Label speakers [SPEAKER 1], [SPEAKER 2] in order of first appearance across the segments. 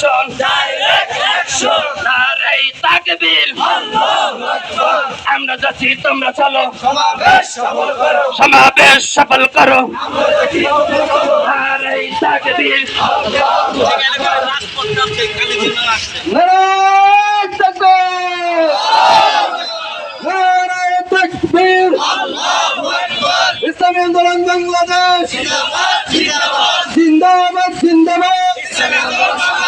[SPEAKER 1] Action
[SPEAKER 2] direct action
[SPEAKER 1] নারাই তাকবীর। আমরা যাচ্ছি তোমরা চলো।
[SPEAKER 2] সমাবেশ সফল করো।
[SPEAKER 1] সমাবেশ সফল করো। নারাই তাকবীর
[SPEAKER 3] তাকবীর। নারায়ণ তাকবীর ইসলামী আন্দোলন বাংলাদেশ। জিন্দাবাদ জিন্দাবাদ। নয়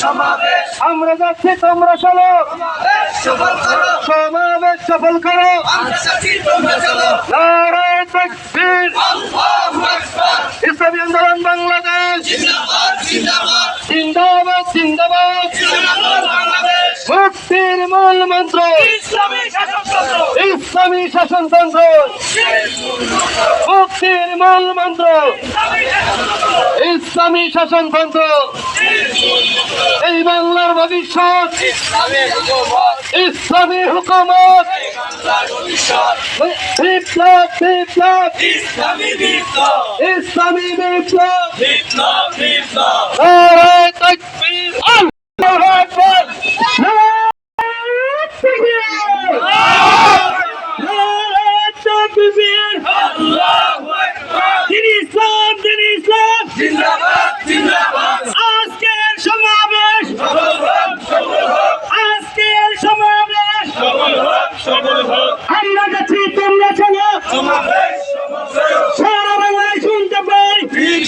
[SPEAKER 3] সমাবেশ আমরা যাচ্ছি তোমরা চলো।
[SPEAKER 2] সফল করো।
[SPEAKER 3] সমাবেশ সফল করো। ইসলামী আন্দোলন বাংলাদেশ।
[SPEAKER 2] জিন্দাবাদ জিন্দাবাদ।
[SPEAKER 3] জিন্দাবাদ
[SPEAKER 2] বাংলাদেশ।
[SPEAKER 3] মুক্তির মূল মন্ত্র।
[SPEAKER 2] ইসলামী শাসনতন্ত্র।
[SPEAKER 3] মুক্তির মূল মন্ত্র। ইসলামী শাসনতন্ত্র। এই বাংলার ভবিষ্যৎ। ইসলামী হুকুমত। বিপ্লব বিপ্লব।
[SPEAKER 2] ইসলামী বিপ্লব।
[SPEAKER 3] বিপ্লব।
[SPEAKER 2] বিপ্লব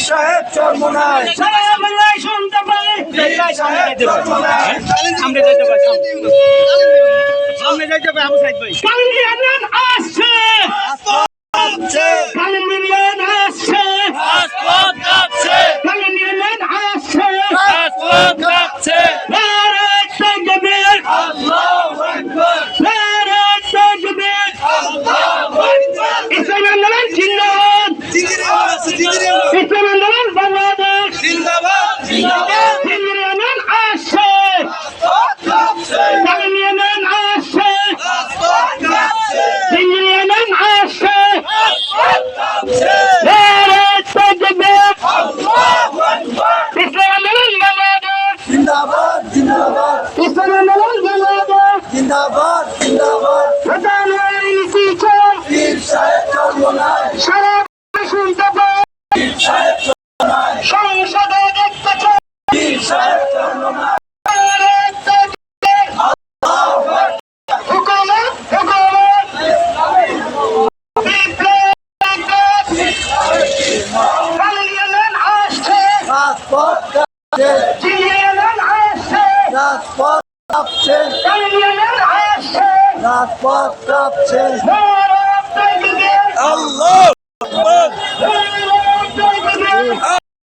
[SPEAKER 2] সাহেব চরমনায়
[SPEAKER 3] শুনতে পাই।
[SPEAKER 2] পীর। সাহেব চরমনায়
[SPEAKER 3] কালিয়ান আসছে।
[SPEAKER 2] আসছে
[SPEAKER 3] কালিয়ান আসছে।
[SPEAKER 2] আসপদ কাঁপছে
[SPEAKER 3] কালিয়ান আসছে।
[SPEAKER 2] আসপদ
[SPEAKER 3] সারা শুনতে পাই
[SPEAKER 2] পীর সাহেব চরমনায়
[SPEAKER 3] সংসদে দেখতে চাই
[SPEAKER 2] পীর সাহেব চরমনায়
[SPEAKER 3] নারায় তাকবীর
[SPEAKER 2] আল্লাহু আকবার
[SPEAKER 3] হুকুমত